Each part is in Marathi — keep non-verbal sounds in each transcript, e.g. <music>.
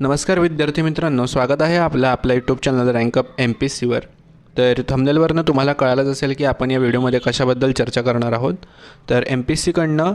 नमस्कार विद्यार्थी मित्रांनो स्वागत आहे आपलं आपल्या YouTube channel rank up M P सीवर तर थंबनेलवरनं तुम्हाला कळालंच असेल की आपण या व्हिडिओमध्ये कशाबद्दल चर्चा करणार आहोत. तर एम पी सीकडनं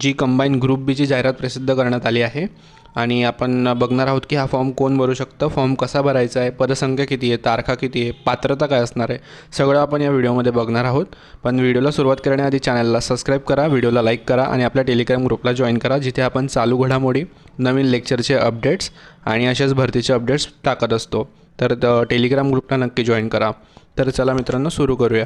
जी कंबाईन ग्रुप बीची जाहिरात प्रसिद्ध करण्यात आली आहे आणि आपण बघणार आहोत की हा फॉर्म कोण भरू शकतं फॉर्म कसा भरायचा आहे पदसंख्या किती आहे तारखा किती आहे पात्रता काय असणार आहे सगळं आपण या व्हिडिओमध्ये बघणार आहोत. पण व्हिडिओला सुरुवात करण्याआधी चॅनलला सबस्क्राईब करा व्हिडिओला लाईक करा आणि आपल्या टेलिग्राम ग्रुपला जॉईन करा जिथे आपण चालू घडामोडी नवीन लेक्चरचे अपडेट्स आणि अशाच भरतीचे अपडेट्स टाकत असतो. तर द- टेलिग्राम ग्रुपला नक्की जॉईन करा. तर चला मित्रांनो सुरू करूया.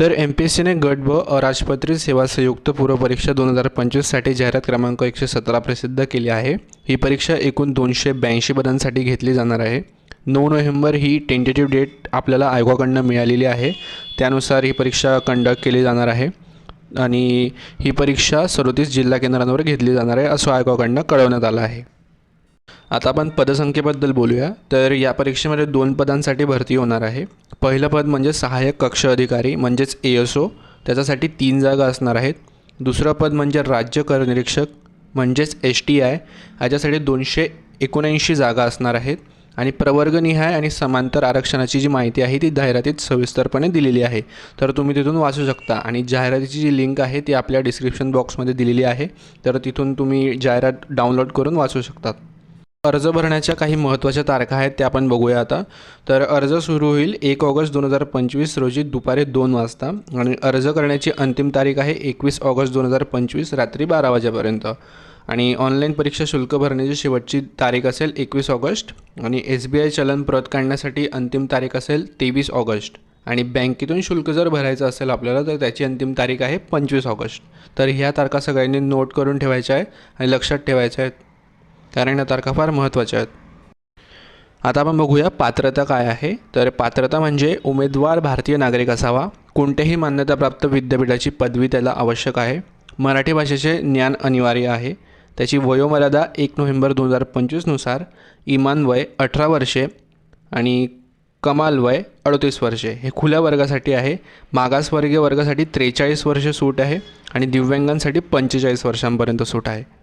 तर एम पी एस सीने गट ब अराजपत्रित सेवा संयुक्त पूर्व परीक्षा दोन हजार पंचवीससाठी जाहिरात क्रमांक एकशे सतरा प्रसिद्ध केली आहे. ही परीक्षा एकूण दोनशे ब्याऐंशी पदांसाठी घेतली जाणार आहे. नऊ नोव्हेंबर ही टेंटेटिव्ह डेट आपल्याला आयोगाकडनं मिळालेली आहे. त्यानुसार ही परीक्षा कंडक्ट केली जाणार आहे आणि ही परीक्षा सदोतीस जिल्हा केंद्रांवर घेतली जाणार आहे असं आयोगाकडनं कळवण्यात आलं आहे. आता आपण पदसंख्येबद्दल बोलूया. तर या परीक्षेमध्ये दोन पदांसाठी भरती होणार आहे. पहिलं पद म्हणजे सहाय्यक कक्ष अधिकारी म्हणजेच ए एस ओ त्याच्यासाठी तीन जागा असणार आहेत. दुसरं पद म्हणजे राज्य कर निरीक्षक म्हणजेच एस टी आय याच्यासाठी दोनशे एकोणऐंशी जागा असणार आहेत. आणि प्रवर्गनिहाय आणि समांतर आरक्षणाची जी माहिती आहे ती जाहिरातीत सविस्तरपणे दिलेली आहे. तर तुम्ही तिथून वाचू शकता. आणि जाहिरातीची जी लिंक आहे ती आपल्या डिस्क्रिप्शन बॉक्समध्ये दिलेली आहे. तर तिथून तुम्ही जाहिरात डाउनलोड करून वाचू शकतात अर्ज भरण्याच्या काही महत्त्वाच्या तारखा आहेत त्या आपण बघूया आता. तर अर्ज सुरू होईल एक ऑगस्ट दोन हजार पंचवीस रोजी दुपारी दोन वाजता आणि अर्ज करण्याची अंतिम तारीख आहे एकवीस ऑगस्ट दोन हजार पंचवीस रात्री बारा वाजेपर्यंत. आणि ऑनलाईन परीक्षा शुल्क भरण्याची शेवटची तारीख असेल एकवीस ऑगस्ट आणि एस बी आय चलन प्रत काढण्यासाठी अंतिम तारीख असेल तेवीस ऑगस्ट. आणि बँकेतून शुल्क जर भरायचं असेल आपल्याला तर त्याची अंतिम तारीख आहे पंचवीस ऑगस्ट. तर ह्या तारखा सगळ्यांनी नोट करून ठेवायच्या आहेत आणि लक्षात ठेवायच्या आहेत. कारण या तारखा फार महत्त्वाच्या आहेत. आता आपण बघूया पात्रता काय आहे. तर पात्रता म्हणजे उमेदवार भारतीय नागरिक असावा. कोणत्याही मान्यताप्राप्त विद्यापीठाची पदवी त्याला आवश्यक आहे. मराठी भाषेचे ज्ञान अनिवार्य आहे. त्याची वयोमर्यादा एक नोव्हेंबर दोन हजार पंचवीसनुसार इमान वय अठरा वर्षे आणि कमाल वय अडतीस वर्षे. हे खुल्या वर्गासाठी आहे. मागासवर्गीय वर्गासाठी त्रेचाळीस वर्षे सूट आहे आणि दिव्यांगांसाठी पंचेचाळीस वर्षांपर्यंत सूट आहे.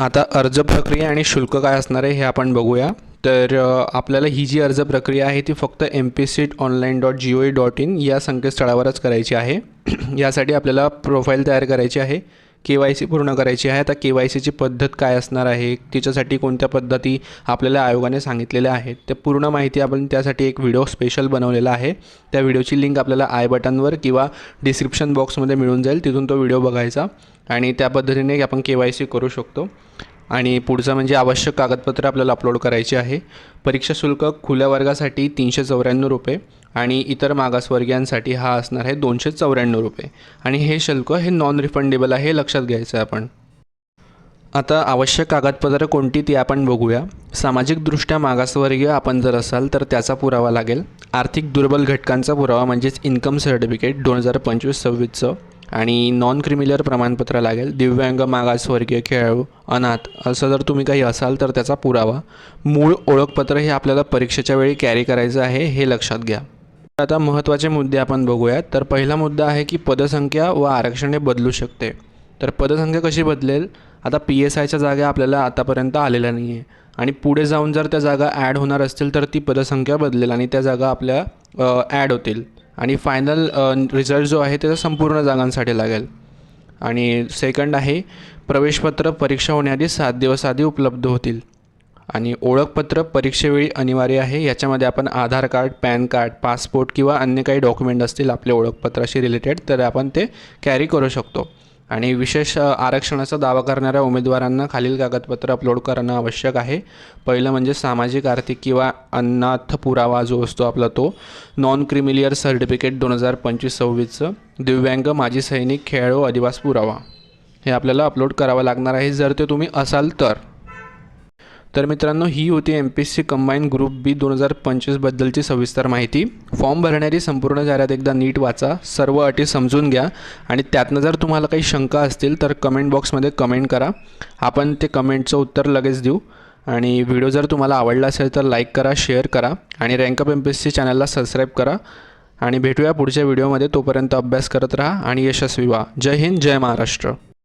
आता अर्ज प्रक्रिया आणि शुल्क काय असणार आहे हे आपण बघूया. तर आपल्याला ही जी अर्ज प्रक्रिया आहे ती फक्त M P S C online dot G O E dot in या संकेतस्थळावरच करायची आहे. <clears throat> यासाठी आपल्याला प्रोफाईल तयार करायची आहे. के वाय सी पूर्ण करायची आहे. आता के वाय सीची पद्धत काय असणार आहे? तिच्यासाठी कोणत्या पद्धती आपल्याला आयोगाने सांगितलेल्या आहेत? त्या पूर्ण माहिती आपण त्यासाठी एक व्हिडिओ स्पेशल बनवलेला आहे. त्या व्हिडिओची लिंक आपल्याला आय बटनवर किंवा डिस्क्रिप्शन बॉक्समध्ये मिळून जाईल. तिथून तो व्हिडिओ बघायचा आणि त्या पद्धतीने आपण के वाय सी करू शकतो. आणि पुढचं म्हणजे आवश्यक कागदपत्र आपल्याला अपलोड करायची आहे. परीक्षा शुल्क खुल्या वर्गासाठी तीनशे चौऱ्याण्णव रुपये. आणि इतर मागासवर्गीयांसाठी हा असणार आहे दोनशे चौऱ्याण्णव रुपये. आणि हे शुल्क हे नॉन रिफंडेबल आहे हे लक्षात घ्यायचं आहे आपण. आता आवश्यक कागदपत्रं कोणती ती आपण बघूया. सामाजिकदृष्ट्या मागासवर्गीय आपण जर असाल तर त्याचा पुरावा लागेल. आर्थिक दुर्बल घटकांचा पुरावा म्हणजेच इन्कम सर्टिफिकेट दोन हजार पंचवीस सव्वीसचं आणि नॉन क्रिमिलर प्रमाणपत्र लागेल. दिव्यांग मागासवर्गीय खेळाडू अनाथ असं जर तुम्ही काही असाल तर त्याचा पुरावा. मूळ ओळखपत्र हे आपल्याला परीक्षेच्या वेळी कॅरी करायचं आहे हे लक्षात घ्या. आता महत्त्वाचे मुद्दे आपण बघूयात. तर पहिला मुद्दा आहे की पदसंख्या व आरक्षण हे बदलू शकते. तर पदसंख्या कशी बदलेल? आता पी एस आयच्या जागा आपल्याला आतापर्यंत आलेल्या नाही आहे आणि पुढे जाऊन जर त्या जागा ॲड होणार असतील तर ती पदसंख्या बदलेल आणि त्या जागा आपल्या ॲड होतील. आणि फायनल रिझल्ट जो आहे त्याचा संपूर्ण जागांसाठी लागेल. आणि सेकंड आहे प्रवेशपत्र परीक्षा होण्याआधी सात दिवस आधी उपलब्ध होतील. आणि ओळखपत्र परीक्षेवेळी अनिवार्य आहे. याच्यामध्ये आपण Aadhaar card PAN card passport किंवा अन्य काही डॉक्युमेंट असतील आपल्या ओळखपत्राशी रिलेटेड तर आपण ते कॅरी करू शकतो. आणि विशेष आरक्षणाचा दावा करणाऱ्या उमेदवारांना खालील कागदपत्र अपलोड करणं आवश्यक आहे. पहिलं म्हणजे सामाजिक आर्थिक किंवा अनाथ पुरावा जो असतो आपला तो नॉन क्रिमिलियर सर्टिफिकेट दोन हजार पंचवीस सव्वीसचं दिव्यांग माजी सैनिक खेळाडू अधिवास पुरावा. हे आपल्याला अपलोड करावं लागणार आहे. जर ते तुम्ही असाल तर. तर मित्रांनो ही होती M P S C combine group B दोन हजार पंचवीसबद्दलची सविस्तर माहिती. फॉर्म भरणारी संपूर्ण जाहिरात एकदा नीट वाचा सर्व अटी समजून घ्या आणि त्यातनं जर तुम्हाला काही शंका असतील तर कमेंट बॉक्समध्ये कमेंट करा. आपण ते कमेंटचं उत्तर लगेच देऊ आणि व्हिडिओ जर तुम्हाला आवडला असेल तर लाईक करा शेअर करा आणि rank up M P S C चॅनलला सबस्क्राईब करा. आणि भेटूया पुढच्या व्हिडिओमध्ये तोपर्यंत अभ्यास करत राहा आणि यशस्वी व्हा. जय हिंद जय महाराष्ट्र.